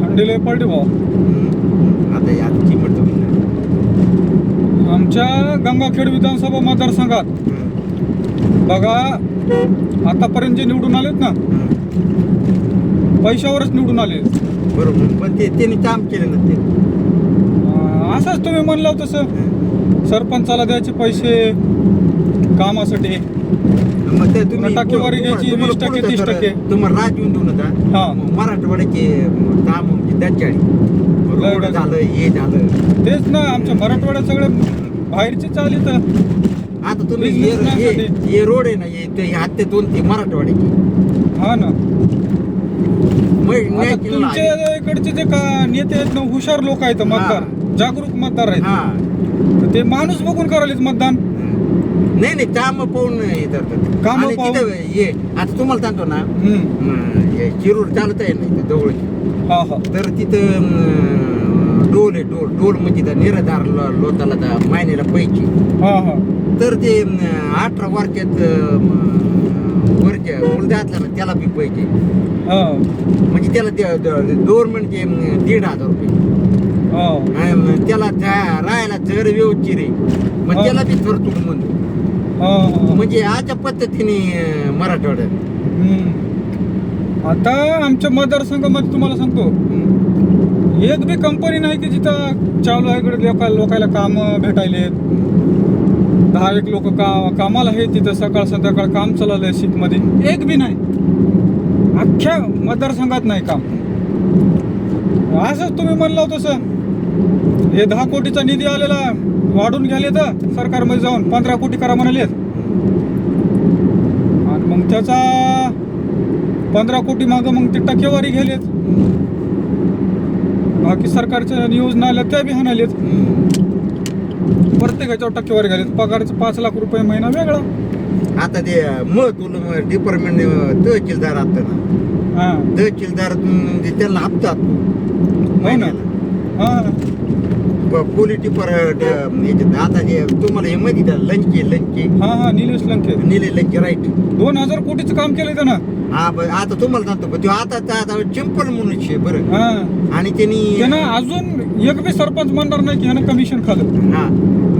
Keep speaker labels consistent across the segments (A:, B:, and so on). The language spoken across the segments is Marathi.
A: थंडी लय पडली भाऊ.
B: आता या चिमट
A: आमच्या गंगाखेड विधानसभा मतदारसंघात बघा आतापर्यंत जे निवडून आलेत ना पैशावरच निवडून आले.
B: बरोबर पण ते त्यांनी काम केलं ना ते.
A: असंच तुम्ही म्हणलं तसं सरपंचाला द्यायचे पैसे कामासाठी.
B: मग ते तुम्ही
A: टक्केवारी घ्यायची, वीस टक्के,
B: तुम्हाला
A: तीस
B: तर-
A: टक्के.
B: तुम्हाला राज येऊन देऊ नका
A: हा.
B: मग मराठवाड्याचे काम
A: लय
B: रोड. झालं हे झालं.
A: तेच ना आमच्या मराठवाड्यात सगळे बाहेरचे चाली तर
B: आता तुम्ही हे
A: Business
B: हे-
A: साठी.
B: हे रोड आहे ना हे ते हत्ते दोन ते मराठवाड्याची.
A: हा ना.
B: मग
A: आता तुमच्या. इकडचे जे का नेते आहेत ना हुशार लोक आहेत मतदार. जागरूक मतदार आहेत.
B: हा.
A: तर ते माणूस बघून करायलेत मतदान.
B: नाही नाही काम पाहून हे करतात.
A: कामं
B: आणि
A: पाहून.
B: तिथं हे आता तुम्हाला सांगतो ना
A: हम्म.
B: अं, हे शिरूर चालत आहे ना इथं जवळ
A: हा हा.
B: तर तिथं अं, डोल आहे डोल डोल म्हणजे त्या निराधार लो- लोकाला त्या
A: हा हा.
B: तर ते अं, अठरा वर्षात अं, वरच्या मुलगा असला ना त्याला बी
A: हा.
B: म्हणजे त्याला गव्हर्नमेंट ते अं, दीड हजार रुपये.
A: हा.
B: अं, त्याला त्या- राहायला घर व्यवस्थित आहे मग
A: हा.
B: त्याला बी तरतूड म्हणतो. म्हणजे अशा पद्धतीने मराठवाड्यात.
A: आता आमच्या मतदारसंघामध्ये तुम्हाला सांगतो. एक बी कंपनी नाही की जिथं चालू आहे इकडे लोका लोकायला काम भेटायले दहा एक लोक का कामाला आहे तिथं सकाळ संध्याकाळ काम चालवलंय शीटमध्ये एक बी नाही. अख्ख्या मतदारसंघात नाही काम. असंच तुम्ही म्हणलं होतं तसं हे दहा कोटीचा निधी आलेला वाढून घ्याले तर सरकारमध्ये जाऊन पंधरा कोटी करा म्हणाले आणि मग त्याचा पंधरा कोटी मागं मग ते टक्केवारी घ्यालेत बाकी सरकारच्या योजना आल्या त्या बी हाणालेत प्रत्येकाच्यावर टक्केवारी घालेत पगारचं पाच लाख रुपये महिना वेगळा.
B: आता ते महत्त्व डिपार्टमेंट तहसीलदार असतं ना.
A: हा.
B: तहसीलदार ते त्यांना हप्ता असतो. पोलीस डिपार याच्यात आता जे तुम्हाला हे माहिती का? लंच लंच
A: हा हा निलेश लंके.
B: निले लंच राईट
A: दोन हजार कोटीचं काम केलंय त्यानं.
B: हा ब- आता तुम्हाला सांगतो पण तो आता आता- आता चिंपल म्हणून शे बरं.
A: हा.
B: आणि त्यांनी
A: त्यानं अजून एक बी सरपंच म्हणणार नाही की ह्यानं कमिशन खाल्लं
B: हा.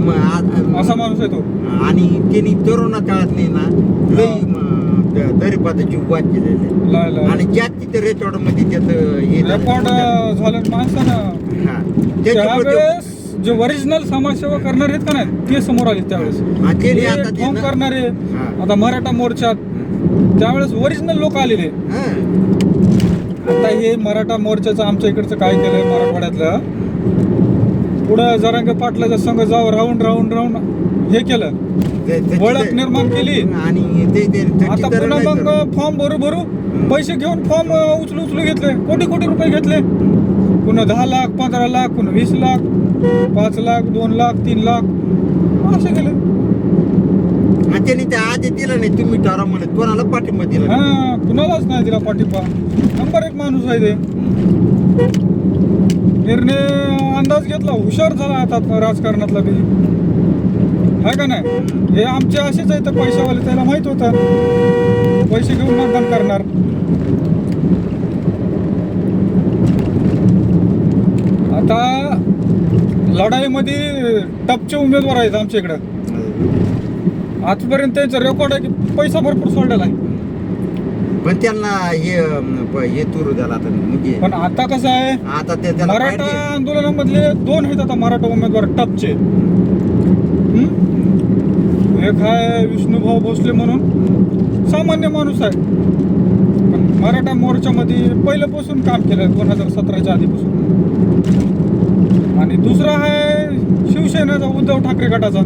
B: मग आ-
A: असा माणूस आहे तो.
B: आणि त्यांनी तरुणा काळात नाही ना लई दरिपाचा जीव वाद केलेले
A: लाय लाय
B: आणि ज्या तिथे रेकॉर्डमध्ये त्याचं हे झालं.
A: रेकॉर्ड झालं माणसानं
B: हा.
A: त्यावेळेस जे ओरिजिनल समाजसेवा करणारे आहेत का नाही ते समोर आले त्यावेळेस
B: हा, ते नाही आता
A: हे
B: ते
A: ठोक
B: ना-
A: करणारे
B: हा.
A: आता मराठा मोर्चात त्यावेळेस ओरिजिनल लोक आलेले
B: हा.
A: आता हे मराठा मोर्चाचं आमच्या इकडचं काय केलंय मराठवाड्यातलं पुढं जरांगे पाटलाच्या संघ जाऊ राऊंड राऊंड राऊंड हे केलं. ओळख निर्माण केली.
B: आणि ते ते त्याची
A: आता पुन्हा
B: नाही
A: मग फॉर्म भरू भरू? पैसे घेऊन फॉर्म उचलू उचलू घेतले. कोटी कोटी रुपये घेतले. पुन्हा दहा लाख पंधरा लाख पुन्हा वीस लाख पाच लाख दोन लाख तीन लाख. असे गेले
B: आणि त्यांनी ते आधी दिलं नाही तुम्ही ठरा म्हणे कोणाला पाठिंबा दिला नाही.
A: हा कुणालाच नाही दिला पाठिंबा. नंबर एक माणूस आहे ते. निर्णय अंदाज घेतला. हुशार झाला आता राजकारणातला बी. आहे का नाही? हे आमचे असेच आहेत पैशावाले त्याला माहीत होतं पैसे घेऊन मतदान करणार. आता लढाईमध्ये टपचे उमेदवार आहेत आमच्या इकडं. आजपर्यंत त्यांचं रेकॉर्ड आहे की पैसा भरपूर सोडलेला आहे.
B: पण त्यांना हे हे तुरू झाला आता म्हणजे
A: पण आता कसं आहे
B: आता ते
A: मराठा. आंदोलनामधले दोन आहेत आता मराठा उमेदवार टपचे? एक आहे विष्णुभाऊ भोसले म्हणून? सामान्य माणूस आहे. पण मराठा मोर्चामध्ये पहिल्यापासून काम केलं दोन हजार सतराच्या आधीपासून. आणि दुसरा आहे शिवसेनेचा उद्धव ठाकरे गटाचा.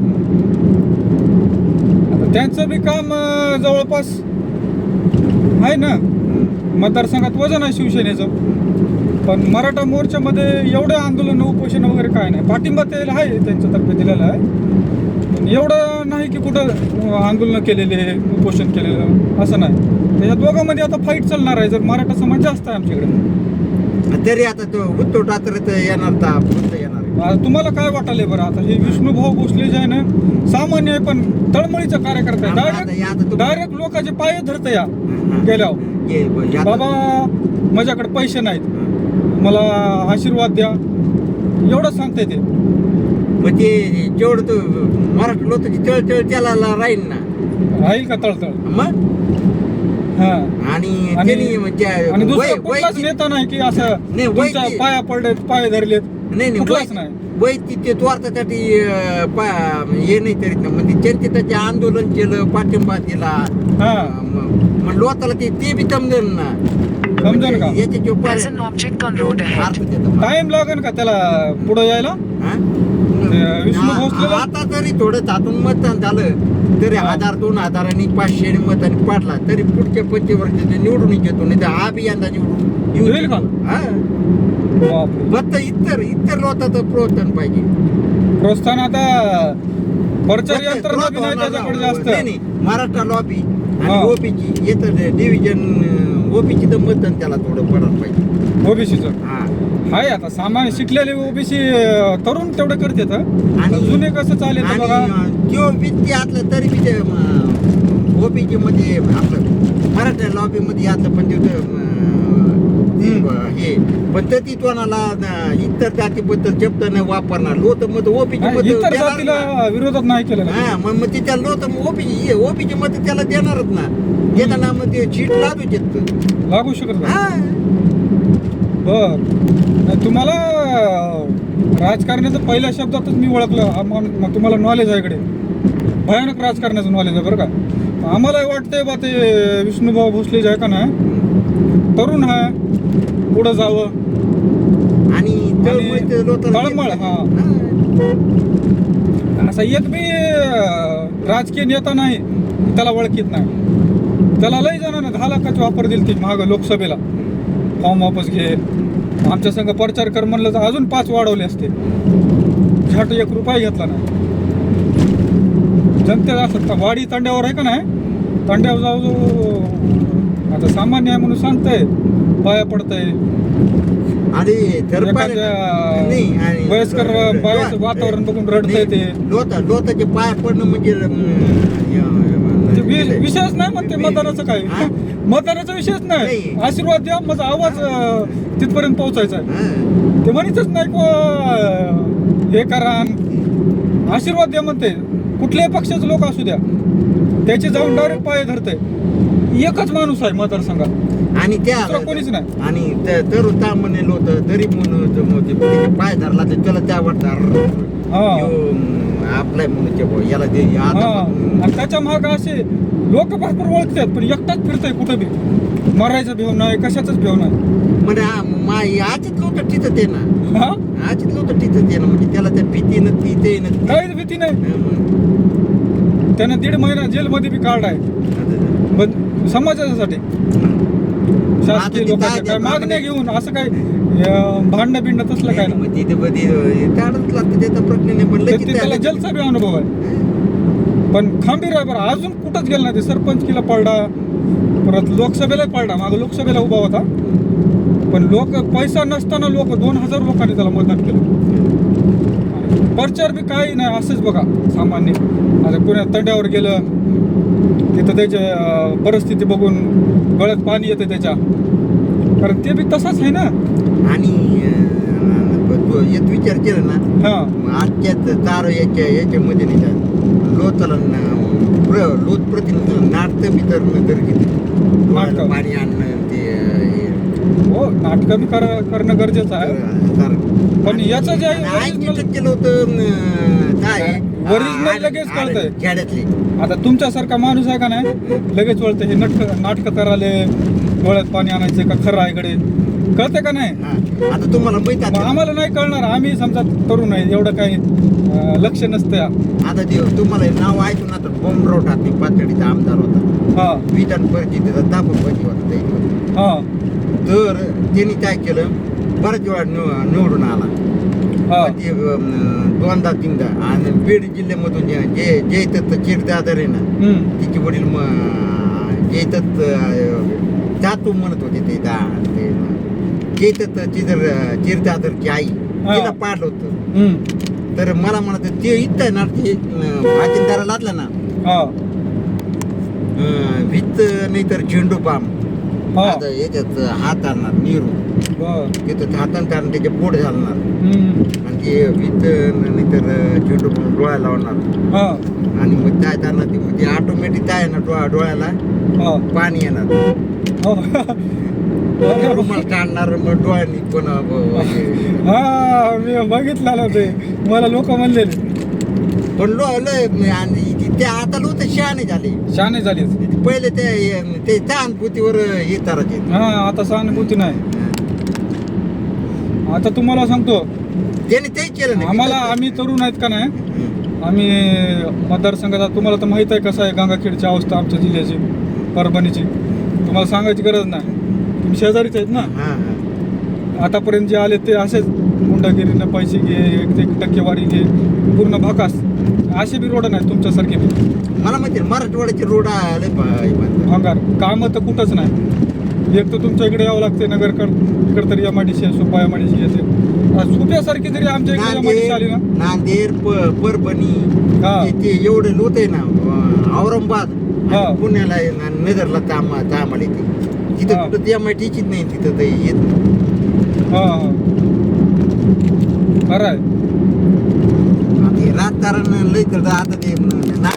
A: आता त्यांचं बी काम जवळपास आहे ना? मतदारसंघात वजन आहे शिवसेनेचं. पण मराठा मोर्चामध्ये एवढं आंदोलन उपोषण वगैरे काय नाही. पाठिंबा ते आहे त्यांच्यातर्फे दिलेला आहे. एवढं नाही की कुठं आंदोलन केलेले उपोषण केलेलं असं नाही. त्याच्या दोघांमध्ये आता फाईट चालणार आहे जर मराठा समाज जास्त आहे आमच्याकडे.
B: तरी आता तो उद्धव ठाकरे तर येणार येणार
A: तुम्हाला काय वाटायलंय बरं? आता हे विष्णुभाऊ भोसले जे आहे ना सामान्य आहे पण तळमळीचा कार्यकर्ता डायरेक्ट डायरेक्ट लोकांचे पाय धरत या. गेल्यावर. बाबा माझ्याकडे पैसे नाहीत. मला आशीर्वाद द्या. एवढं सांगते ते.
B: मग ते जेवढं तो मराठी लोक चळ चळ त्याला राहील ना.
A: राहील का तळतळ
B: मग?
A: हा.
B: आणि
A: आणि-
B: त्यांनी म्हणजे
A: आणि
B: वय-
A: दुसरा कुठलाच
B: वय-
A: नेता नाही की असं
B: नाही, वय
A: तुमच्या पाया पडले पाय धरलेत.
B: नाही नाही
A: कुठलाच
B: वय-
A: नाही.
B: वय तिथे स्वार्थासाठी अं, पा- हे नाही तरी म्हणजे त्यांचे त्याचे आंदोलन केलं पाठिंबा दिला
A: हा.
B: मग लोकाला ते ते बी समजेल ना.
A: समजेल का?
B: याचे जो
C: There's an object on road ahead.
B: अर्थ देतो.
A: टाइम लागेल का त्याला पुढे यायला? विष्णू भोसलेला-
B: आता जरी थोडं तातून मतदान झालं तरी. हजार दोन हजारांनी पाचशे मतांनी पाडला तरी पुढच्या पंचवर्षाचे निवडून येतो नाही तर हा बी यंदा निवडून येऊ
A: येईल का?
B: शकतो. हा.
A: बापरे.
B: फक्त इतर इतर लोकांचं प्रोत्साहन पाहिजे
A: प्रोत्साहन आता प्रचार
B: फक्त
A: यंत्रणा बी नाही
B: प्रोत्साहन
A: त्याच्याकडे
B: नाही,
A: जास्त
B: नाही. मराठा लॉबी
A: हा.
B: आणि ओबीची येतं डिव्हिजन ओबीची तर मतदान त्याला थोडं पडायला पाहिजे
A: ओबीसीचं
B: हा
A: हाय आता सामान्य शिकलेले ओबीसी तरुण तेवढे करतात.
B: आणि-
A: जुने कसं चालेल बघा.
B: जो व्यक्ती असलं तरी बी ते ओबीची मध्ये आपलं मराठा लॉबी मध्ये असलं पण हे. पद्धतीत्वानाला इतर जातीबद्दल शब्द नाही वापरणार. लोक मत
A: नाही,
B: मत.
A: विरोधात नाही केलेलं.
B: हा मग मग ते त्या लोक ओबीची ओबीची मत त्याला देणारच ना. देताना मग ते चीट लादू शकत.
A: लागू शकत
B: हा.
A: बर. तुम्हाला राजकारणाचं पहिल्या शब्दातच मी ओळखलं. तुम्हाला नॉलेज आहे इकडे. भयानक राजकारणाचं नॉलेज आहे बरं का? आम्हाला वाटतंय बा ते विष्णुभाऊ भोसले जे आहे का नाही? तरुण आहे पुढं जावं.
B: आणि तळमळ
A: हा.
B: हा.
A: असा एक बी अं, राजकीय नेता नाही त्याला ओळखीत नाही. त्याला लय जणांना दहा लाखाचे वापर दिली ती माग लोकसभेला. फॉर्म वापस घे. आमच्या संघ प्रचार कर म्हणलं तर अजून पाच वाढवले असते. झट एक रुपया घेतला नाही. जनतेला असं वाडी तांड्यावर आहे का नाही? तांड्यावर जाऊ जाऊ आता सामान्य आहे म्हणून सांगतंय. पाया पडतंय. वयस्कर वातावरण बघून रडतंय ते.
B: नाही, लोता लोताचे पाय पडणं म्हणजे
A: ते वि- विषयच नाही म्हणते मतदानाचं काय?
B: हा?
A: मतदानाचा विषयच नाही.
B: नाही.
A: आशीर्वाद द्या माझा आवाज अं, तिथपर्यंत पोहोचायचा आहे.
B: हा.
A: ते म्हणतच नाही को अं, हे करा. आशीर्वाद द्या म्हणते. कुठल्याही पक्षाचे लोक असू द्या. त्याचे जाऊन डायरेक्ट पाय धरते एकच माणूस आहे मतदारसंघात.
B: आणि त्या
A: दुसरं कोणीच नाही.
B: आणि त्या तरुण ता म्हणे लोत गरीब म्हणून पाय धरला तर त्याला त्या वाटतं
A: हा.
B: आपलाय म्हणून बुवा, याला दे आता
A: हा. त्याच्या माग असे लोक भरपूर ओळखतात पण एकटाच फिरतय कुठं बी. मरायचं भेव नाही कशाच भेव नाही.
B: म्हणे हा, मा आजच लोक तिथं ते ना.
A: हा?
B: आजच लोक तिथं ते ना म्हणजे त्याला त्या भीतीनं ती ते न ती-
A: काहीच भीती नाही.
B: हा, मग.
A: त्यानं दीड महिना जेलमध्ये बी काढ आहे समाजासाठी. शासकीय
B: ते
A: लोकांच्या
B: काय
A: मागण्या घेऊन असं काय भांडणं बिंडणं तसलं काय नाही.
B: तिथे मध्ये काढत लागतं त्याचा प्रश्न नाही पण
A: तर
B: लगेच
A: ते त्याला
B: त्या-
A: जलचा बी अनुभव आहे. पण खंबीर आहे बरं अजून कुठंच गेला नाही ते सरपंच किला पडला परत लोकसभेला पडला मागं लोकसभेला उभा होता. पण लोक पैसा नसताना लोक दोन हजार लोकांनी त्याला मतदान केलं. प्रचार बी काही नाही असंच बघा सामान्य. आता पुण्या तंड्यावर गेलं तिथं त्याची अं, परिस्थिती बघून गळ्यात पाणी येतं त्याच्या. कारण ते बी तसाच आहे ना.
B: आणि तो विचार केला ना
A: हा.
B: मग आजच्याच तारो याच्या याच्यामध्ये नाही का लोताला न- प्र- लोत प्रतिनिधी नाटक बी तर
A: नाटकं.
B: पाणी आणणं ते हो
A: नाटकं कर करणं गरजेचं आहे. पण याचं जे आहे original-
B: टक्के लोक काय?
A: Original लगेच कळतंय.
B: खेड्यातले.
A: आता तुमच्यासारखा माणूस आहे का नाही? लगेच वळतं हे नाटक नाटकं करायले डोळ्यात पाणी आणायचं का खरं आहे इकडे कळतं का नाही?
B: हा. आता तुम्हाला माहीत
A: मग
B: आहे
A: आम्हाला नाही कळणार. आम्ही समजा तरुण आहे एवढं काही अं, लक्ष नसतं
B: आता देव तुम्हाला हे नाव ऐकून आता बोमराव ठाकरे पातळीचा आमदार होता.
A: हा.
B: विधान परिषदेचा दाबोबाजी होता त्याच्यामध्ये.
A: हा.
B: तर त्यांनी काय केलं? बऱ्याच वेळा निव- निवडून आला. ते, अं, दोनदा तीनदा. आणि बीड जिल्ह्यामधून जे जे जयदत्त चिरदादर आहे ना. तिचे वडील म- जयदत्त अं, जातू म्हणत होते ते दा ते जयदत्त चिदर चिरदादरची आई. तिला पाडलं होतं. तर मला म्हणत ते इथं आहे ना ते भाजीदारा लादला ना. विथ नाही तर झेंडू पाम
A: हा.
B: आता याच्यात हात आणणार निरू
A: बर
B: तिथं हातान कारण त्याचे पोट घालणार.
A: हम्म.
B: आणि ते विथ नाही तर झेंडू पाम डोळ्याला लावणार.
A: हा.
B: आणि मग काय त्यांना ते म्हणजे ऑटोमॅटिक काय आहे ना डोळा डोळ्याला
A: हा.
B: पाणी येणार.
A: हो.
B: रुमाल काढणार मग डोळ्यांनी पण अं, हे-
A: हा मी बघितलं ते मला लोक म्हणलेले.
B: पण लो लय आणि ती- आता लोक शहाणे झाले.
A: शाने झालीच
B: पहिले ते ते तहानपुतीवर हे करायचे.
A: हा आता सहानुभूती नाही. आता तुम्हाला सांगतो.
B: त्याने ते केलं नाही
A: आम्हाला आम्ही तरुण आहेत का नाही. आम्ही मतदारसंघात तुम्हाला तर माहीत आहे कसं आहे गंगाखेडची अवस्था आमच्या जिल्ह्याची परभणीची. तुम्हाला सांगायची गरज नाही. तुम्ही शेजारीच आहेत ना. आतापर्यंत जे आले ते असेच. गुंडागिरीनं पैसे घे एक एक टक्केवारी घे. पूर्ण भकास. असे बी रोड नाहीत तुमच्यासारखे
B: मला माहिती आहे, मराठवाड्याचे रोड आले
A: भंगार कामं तर कुठंच नाही एक तर तुमच्या इकडे यावं लागते नगरकड इकडे तरी M I D C Supa M I D C येते सुप्यासारखी जरी आमच्या इकडे एम आय डी सी आली ना
B: नांदेड प- परभणी
A: हा.
B: ते- ते एवढे लोक आहे ना अं, औरंगाबाद
A: हा.
B: पुण्याला आहे ना, नगरला ताम तामाला येते तिथं
A: हा.
B: कुठं ती एम आय टीचीच नाही तिथं ते येत नाही.
A: हा हा खरं आहे
B: कारण लई राजकारण आता ते